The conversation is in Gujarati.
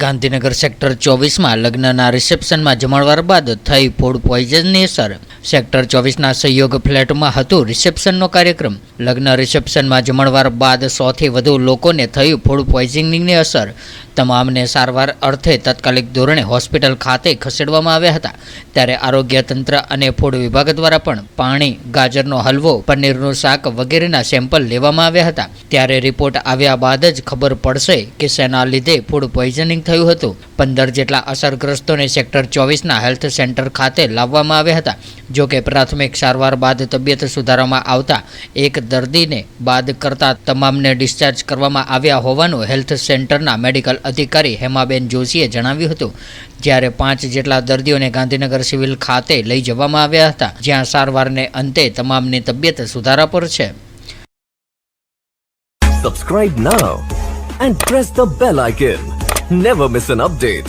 ગાંધીનગર સેક્ટર ચોવીસમાં લગ્નના રિસેપ્શનમાં જમણવાર બાદ થઈ ફૂડ પોઈઝનની અસર. સેક્ટર ચોવીસના સહયોગ ફ્લેટમાં હતું રિસેપ્શનનો કાર્યક્રમ. લગ્ન રિસેપ્શનમાં જમણવાર બાદ સોથી વધુ લોકોને થયું ફૂડ પોઈઝનિંગની અસર. તમામને સારવાર અર્થે તાત્કાલિક ધોરણે હોસ્પિટલ ખાતે ખસેડવામાં આવ્યા હતા. ત્યારે આરોગ્ય તંત્ર અને ફૂડ વિભાગ દ્વારા પણ પાણી, ગાજરનો હલવો, પનીરનું શાક વગેરેના સેમ્પલ લેવામાં આવ્યા હતા. ત્યારે રિપોર્ટ આવ્યા બાદ જ ખબર પડશે કે શેના લીધે ફૂડ પોઈઝનિંગ થયું હતું. પંદર જેટલા અસરગ્રસ્તોને સેક્ટર ચોવીસના હેલ્થ સેન્ટર ખાતે લાવવામાં આવ્યા હતા. જો કે પ્રાથમિક સારવાર બાદ તબિયત સુધારવામાં આવતા એક દર્દીને બાદ કરતા તમામને ડિસ્ચાર્જ કરવામાં આવ્યા હોવાનું હેલ્થ સેન્ટરના મેડિકલ અધિકારી હેમાબેન જોશીએ જણાવ્યું હતું જ્યારે પાંચ જેટલા દર્દીઓને ગાંધીનગર સિવિલ ખાતે લઈ જવામાં આવ્યા હતા, જ્યાં સારવારને અંતે તમામની તબિયત સુધારા પર છે Subscribe now and press the bell icon. Never miss an update.